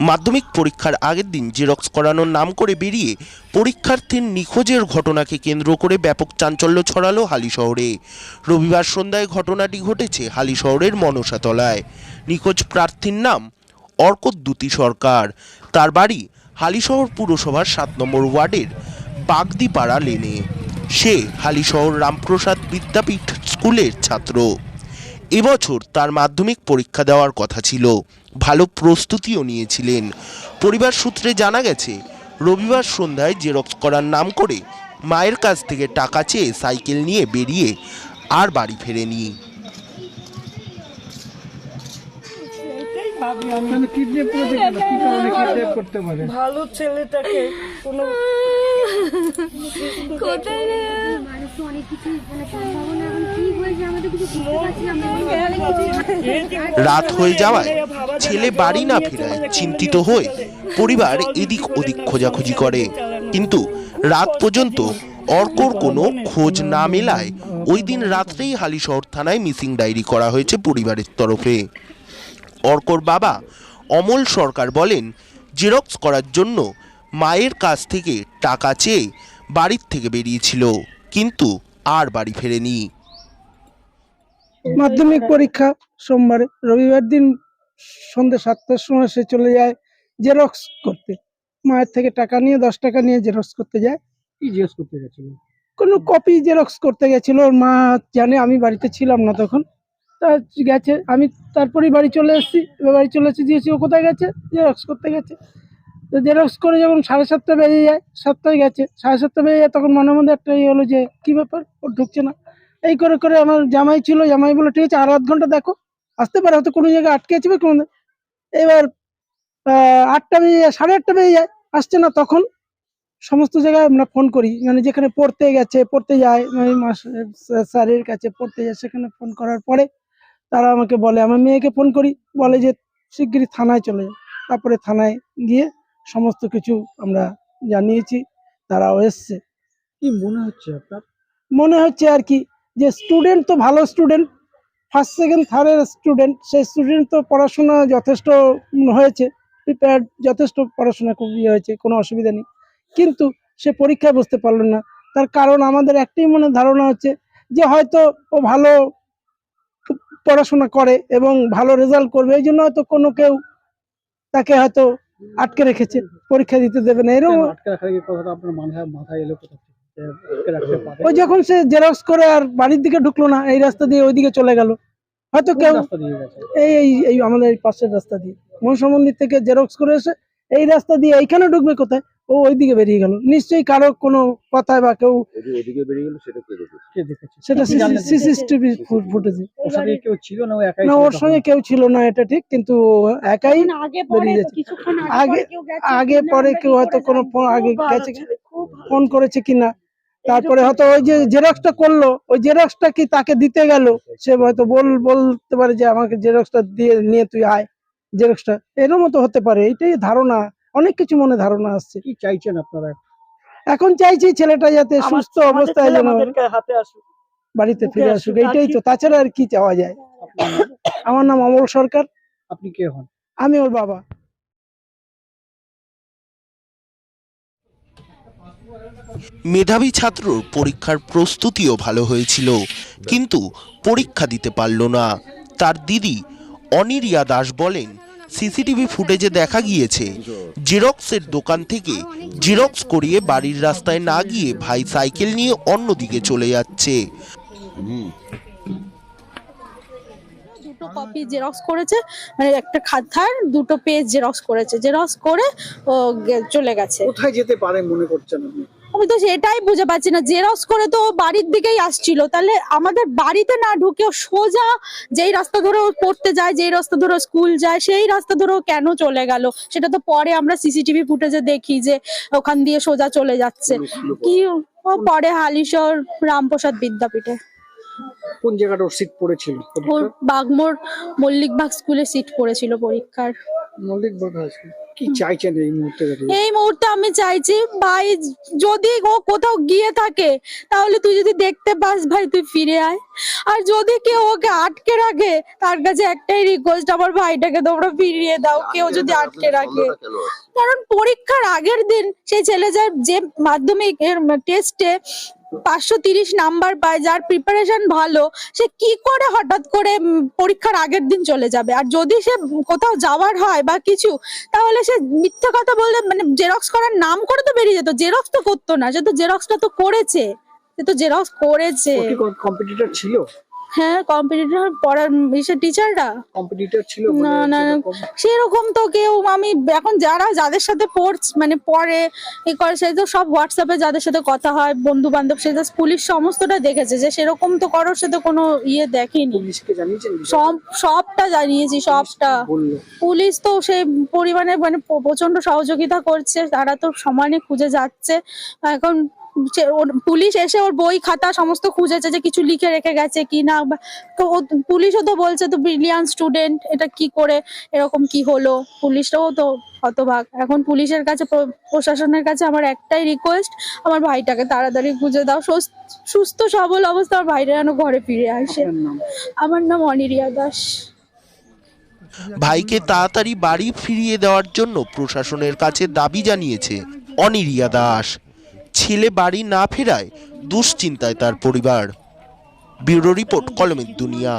মাধ্যমিক পরীক্ষার আগের দিন জেরক্স করানোর নাম করে বেরিয়ে পরীক্ষার্থীর নিখোঁজের ঘটনাকে কেন্দ্র করে ব্যাপক চাঞ্চল্য ছড়ালো হালি শহরে। রবিবার সন্ধ্যায় ঘটনাটি ঘটেছে হালি শহরের মনসাতলায়। নিখোঁজ প্রার্থীর নাম অর্কদ্যুতি সরকার। তার বাড়ি হালিশহর পুরসভার সাত নম্বর ওয়ার্ডের বাগদিপাড়া লেনে। সে হালিশহর রামপ্রসাদ বিদ্যাপীঠ স্কুলের ছাত্র। এবছর তার মাধ্যমিক পরীক্ষা দেওয়ার কথা ছিল। ভালো প্রস্তুতিও নিয়েছিলেন। পরিবার সূত্রে জানা গেছে রবিবার সন্ধ্যায় জেরক্স করার নাম করে মায়ের কাছ থেকে টাকা চেয়ে সাইকেল নিয়ে বেরিয়ে আর বাড়ি ফেরেনি। মানে ভালো ছেলেটাকে কোনো কোথায় রে? রাত হয়ে যাওয়ায় ছেলে বাড়ি না ফেরায়, চিন্তিত হয়ে পরিবার এদিক ওদিক খোঁজাখুঁজি করে কিন্তু রাত পর্যন্ত অর্কর কোনো খোঁজ না মেলায় ওই দিন রাত্রেই হালিশহর থানায় মিসিং ডায়েরি করা হয়েছে পরিবারের তরফে অর্কর বাবা অমল সরকার বলেন, জেরক্স করার জন্য মায়ের কাছ থেকে টাকা চেয়ে বাড়ির থেকে বেরিয়েছিল কিন্তু আর বাড়ি ফেরেনি। মাধ্যমিক পরীক্ষা সোমবারে। রবিবার দিন সন্ধ্যে সাতটার সময় সে চলে যায় জেরক্স করতে। মায়ের থেকে টাকা নিয়ে দশ টাকা নিয়ে জেরক্স করতে যায়। কি জিজ্ঞেস করতে গেছিল? কোনো কপি জেরক্স করতে গেছিল। ওর মা জানে আমি বাড়িতে ছিলাম না তখন। তা গেছে আমি তারপরেই বাড়ি চলে এসেছি। এবার বাড়ি চলে এসেছি দিয়েছি ও কোথায় গেছে? জেরক্স করতে গেছে। তো জেরক্স করে যখন সাড়ে সাতটা বেজে যায়, সাতটায় গেছে, সাড়ে সাতটা বেজে যায়, তখন মনে মধ্যে একটা ইয়ে হলো যে, কী ব্যাপার? ও ঢুকছে না। এই করে করে আমার জামাই ছিল, জামাই বলে, ঠিক আছে, আরও আধ ঘণ্টা দেখো। আসতে পারে, হয়তো কোনো জায়গায় আটকে আছে বা কোনো এবার আটটা বেজে যায়, সাড়ে আটটা বেজে যায়, আসছে না, তখন সমস্ত জায়গায় আমরা ফোন করি। মানে যেখানে পড়তে গেছে, পড়তে যায় মানে স্যারের কাছে পড়তে যায়, সেখানে ফোন করার পরে তারা আমাকে বলে, আমার মেয়েকে ফোন করি। বলে যে, শিগগিরই থানায় চলে যায় তারপরে থানায় গিয়ে সমস্ত কিছু আমরা জানিয়েছি তারাও এসছে। কি মনে হচ্ছে আপনার? মনে হচ্ছে আর কি যে স্টুডেন্ট তো ভালো স্টুডেন্ট ফার্স্ট সেকেন্ড থার্ডের স্টুডেন্ট সেই স্টুডেন্ট তো পড়াশোনা যথেষ্ট হয়েছে প্রিপেয়ার্ড যথেষ্ট পড়াশোনা খুব ইয়ে হয়েছে কোনো অসুবিধা নেই। কিন্তু সে পরীক্ষায় বসতে পারল না। তার কারণ আমাদের একটাই মনে ধারণা হচ্ছে যে হয়তো ও ভালো পড়াশোনা করে এবং ভালো রেজাল্ট করবে এই জন্য হয়তো কোনো কেউ তাকে হয়তো আটকে রেখেছে পরীক্ষা দিতে দেবে না এরকম ওই যখন সে জেরক্স করে আর বাড়ির দিকে ঢুকলো না এই রাস্তা দিয়ে ওইদিকে চলে গেল। হয়তো কেউ এই এই আমাদের এই পাশের রাস্তা দিয়ে। মনসা মন্দির থেকে জেরক্স করে এসে এই রাস্তা দিয়ে এইখানে ঢুকবে কোথায়? ও ওইদিকে বেরিয়ে গেল। নিশ্চয়ই কারও কোনো কথায় বা কেউ ওদিকে বেরিয়ে গেল সেটা কে দেখেছে? কে দেখেছে? সেটা? সিসিটিভি ওর কেউ ছিল না? ও একাই না ওর সঙ্গে কেউ ছিল না এটা ঠিক কিন্তু একাই আগে বেরিয়ে যাচ্ছে কিছুক্ষণ আগে আগে পরে কেউ হয়তো কোনো ফোন আগে গেছে ফোন করেছে কিনা। তারপরে হয়তো ওই যে জেরক্সটা করল ওই জেরক্সটা কি তাকে দিতে গেল? সে হয়তো বল বলতে পারে যে আমাকে জেরক্সটা দিয়ে নিয়ে তুই আয়। জেরক্সটা এরকম তো হতে পারে এইটাই ধারণা। অনেক কিছু মনে ধারণা আসছে। কি চাইছেন আপনারা? এখন চাইছি ছেলেটা যাতে সুস্থ অবস্থায় যেন আমাদেরকে হাতে আসুক। বাড়িতে ফিরে আসুক, আসুক। এইটাই তো তাছাড়া আর কি চাওয়া যায়? আমার নাম অমল সরকার। আপনি কে হন? আমি ওর বাবা। মেধাবী ছাত্রর পরীক্ষার প্রস্তুতিও ভালো হয়েছিল কিন্তু পরীক্ষা দিতে পারল না। তার দিদি অনিরিয়া দাস বলেন সিসিটিভি ফুটেজে দেখা গিয়েছে জেরক্সের দোকান থেকে জেরক্স করিয়ে বাড়ির রাস্তায় না গিয়ে ভাই সাইকেল নিয়ে অন্যদিকে চলে যাচ্ছে। দুটো কপি জেরক্স করেছে মানে একটা খাতার দুটো পেজ জেরক্স করেছে জেরক্স করে ও চলে গেছে। কোথায় যেতে পারে মনে করছেন আপনি? আমি তো সেটাই বুঝে পাচ্ছি না। জেরক্স করে তো বাড়ির দিকেই আসছিল। তাহলে আমাদের বাড়িতে না ঢুকে সোজা যেই রাস্তা ধরে পড়তে যায় যেই রাস্তা ধরে স্কুল যায় সেই রাস্তা ধরে কেন চলে গেল? সেটা তো পরে আমরা সিসিটিভি ফুটেজে দেখি যে ওখান দিয়ে সোজা চলে যাচ্ছে। কি পরে হালিশহর রামপ্রসাদ বিদ্যাপীঠে। কোন জায়গাটা ওর সিট পড়েছিল? ওর বাগমোড় মল্লিকবাগ স্কুলে সিট পড়েছিল পরীক্ষার। মল্লিক বোধ আছে কি চাইছেন এই মুহূর্তে এই মুহূর্তে আমি চাইছি ভাই যদি ও কোথাও গিয়ে থাকে তাহলে তুই যদি দেখতে পাস ভাই তুই ফিরে আয়। আর যদি কেউ ওকে আটকে রাখে তার কাছে একটাই রিকোয়েস্ট আমার ভাইটাকে তোমরা ফিরিয়ে দাও কেউ যদি আটকে রাখে? কারণ পরীক্ষার আগের দিন সেই ছেলে যার যে মাধ্যমিক টেস্টে পাঁচশো তিরিশ নাম্বার পায় যার প্রিপারেশন ভালো, সে কি করে হঠাৎ করে পরীক্ষার আগের দিন চলে যাবে? আর যদি সে কোথাও যাওয়ার হয় বা কিছু, তাহলে সে মিথ্যে কথা বললে মানে জেরক্স করার নাম করে তো বেরিয়ে যেত। জেরক্স তো করতো না, সে তো জেরক্সটা তো করেছে। সে তো জেরক্স করেছে। কম্পিটিটর ছিল? হ্যাঁ কম্পিটিটর পড়ার ইসে টিচাররা কম্পিটিটর ছিল না, না। সেরকম। তো কেউ আমি এখন যারা যাদের সাথে পড়ছ মানে পড়ে এ করে সে তো সব হোয়াটসঅ্যাপে যাদের সাথে কথা হয় বন্ধু বান্ধব সে তো পুলিশ সমস্তটা দেখেছে। যে সেরকম তো কারোর সাথে কোনো ইয়ে দেখেনি। পুলিশকে জানিয়েছেন সব সবটা জানিয়েছি সবটা। পুলিশ তো সেই পরিমাণে মানে প্রচণ্ড সহযোগিতা করছে তারা তো সমানে খুঁজে যাচ্ছে। এখন পুলিশ এসে ওর বই খাতা সমস্ত খুঁজেছে যে কিছু লিখে রেখে গেছে কি না তো ও- পুলিশও তো বলছে তো ব্রিলিয়ান্ট স্টুডেন্ট এটা কি করে এরকম কি হলো? পুলিশটাও তো হতভাগ। এখন পুলিশের কাছে প্র- প্রশাসনের কাছে আমার একটাই রিকোয়েস্ট আমার ভাইটাকে তাড়াতাড়ি খুঁজে দাও। সুস্থ সবল অবস্থা আমার ভাইটা যেন ঘরে ফিরে আসে। আমার নাম অনিরিয়া দাস। ভাইকে তাড়াতাড়ি বাড়ি ফিরিয়ে দেওয়ার জন্য প্রশাসনের কাছে দাবি জানিয়েছে অনিরিয়া দাস। ছেলে বাড়ি না ফেরায় দুশ্চিন্তায় তার পরিবার ব্যুরো রিপোর্ট কলমের দুনিয়া।